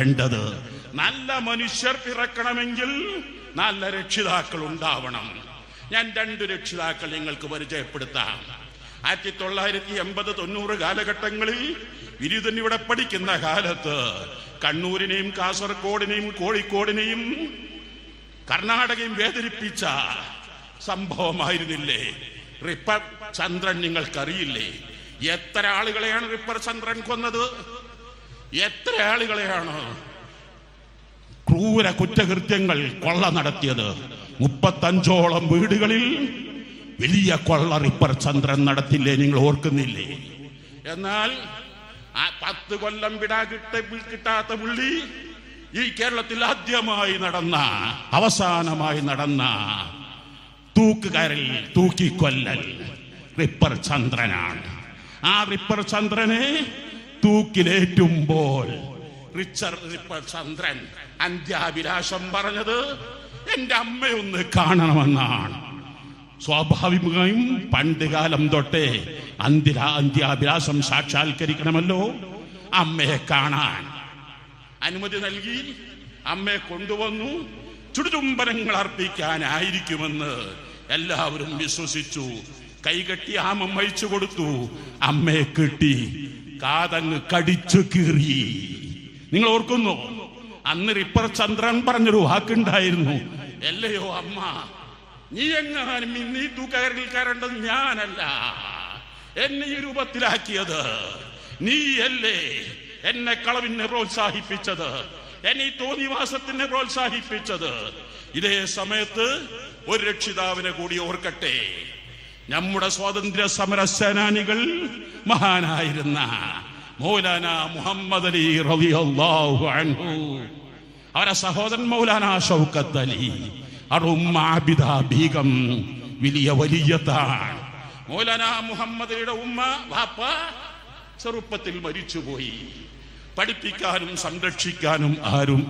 വേണ്ടത്. നല്ല മനുഷ്യർ പിറക്കണമെങ്കിൽ നല്ല രക്ഷിതാക്കൾ ഉണ്ടാവണം. ഞാൻ രണ്ട് രക്ഷിതാക്കൾ നിങ്ങൾക്ക് പരിചയപ്പെടുത്താം. ആയിരത്തി തൊള്ളായിരത്തി എൺപത് തൊണ്ണൂറ് കാലഘട്ടങ്ങളിൽ ബിരുദൻ ഇവിടെ പഠിക്കുന്ന കാലത്ത് കണ്ണൂരിനെയും കാസർഗോഡിനെയും കോഴിക്കോടിനെയും കർണാടകയും വേദനിപ്പിച്ച സംഭവമായിരുന്നില്ലേ? റിപ്പർ ചന്ദ്രൻ നിങ്ങൾക്കറിയില്ലേ? എത്ര ആളുകളെയാണ് റിപ്പർ ചന്ദ്രൻ കൊന്നത്? എത്ര ആളുകളെയാണ് ക്രൂര കുറ്റകൃത്യങ്ങൾ കൊള്ള നടത്തിയത്? മുപ്പത്തഞ്ചോളം വീടുകളിൽ വലിയ കൊള്ള റിപ്പർ ചന്ദ്രൻ നടത്തില്ലേ? നിങ്ങൾ ഓർക്കുന്നില്ലേ? എന്നാൽ ആ പത്ത് കൊല്ലം വിടാ കിട്ട കിട്ടാത്ത പുള്ളി ഈ കേരളത്തിൽ ആദ്യമായി നടന്ന അവസാനമായി നടന്ന തൂക്കുകാരിൽ തൂക്കിക്കൊല്ലൽ റിപ്പർ ചന്ദ്രനാണ്. ആ റിപ്പർ ചന്ദ്രനെ തൂക്കിലേറ്റുമ്പോൾ റിച്ചർഡ് ചന്ദ്രൻ അന്ത്യാഭിലാഷം പറഞ്ഞത് എന്റെ അമ്മയൊന്ന് കാണണമെന്നാണ്. സ്വാഭാവികമായും പണ്ട് കാലം തൊട്ടേ അന്ത്യ അന്ത്യാഭിലാഷം സാക്ഷാത്കരിക്കണമല്ലോ അമ്മയെ കാണാൻ. അനുമതി നൽകി അമ്മയെ കൊണ്ടുവന്നു. ചുടുചുംബനങ്ങൾ അർപ്പിക്കാനായിരിക്കുമെന്ന് എല്ലാവരും വിശ്വസിച്ചു. കൈകെട്ടി ആമം വഹിച്ചു കൊടുത്തു. അമ്മയെ കെട്ടി. കാതങ്ങ് കടിച്ചു കീറി. നിങ്ങൾ ഓർക്കുന്നു? അന്ന് റിപ്പർ ചന്ദ്രൻ പറഞ്ഞൊരു വാക്കുണ്ടായിരുന്നു. അല്ലയോ അമ്മ നീ എങ്ങാനും നീ തൂക്കകരിൽ കയറേണ്ടത് ഞാനല്ല. എന്നെ ഈ രൂപത്തിലാക്കിയത് നീയല്ലേ എന്നെ കളവിനെ പ്രോത്സാഹിപ്പിച്ചത് എന്നെ ഈ തോന്നിവാസത്തിനെ പ്രോത്സാഹിപ്പിച്ചത്. ഇതേ സമയത്ത് ഒരു രക്ഷിതാവിനെ കൂടി ഓർക്കട്ടെ. നമ്മുടെ സ്വാതന്ത്ര്യ സമര സേനാനികൾ മഹാനായിരുന്ന മൗലാന മുഹമ്മദ് അലി റളിയല്ലാഹു അൻഹു. അവരെ സഹോദരൻ മൗലാന ഷൗക്കത്ത് അലി അറുമ്മ ആബിദ ബീഗം വലിയ വലിയതാണ്. മൗലാന മുഹമ്മദ് അലിയുടെ ഉമ്മ വാപ്പ ചെറുപ്പത്തിൽ മരിച്ചുപോയി. പഠിപ്പിക്കാനും സംരക്ഷിക്കാനും ആരും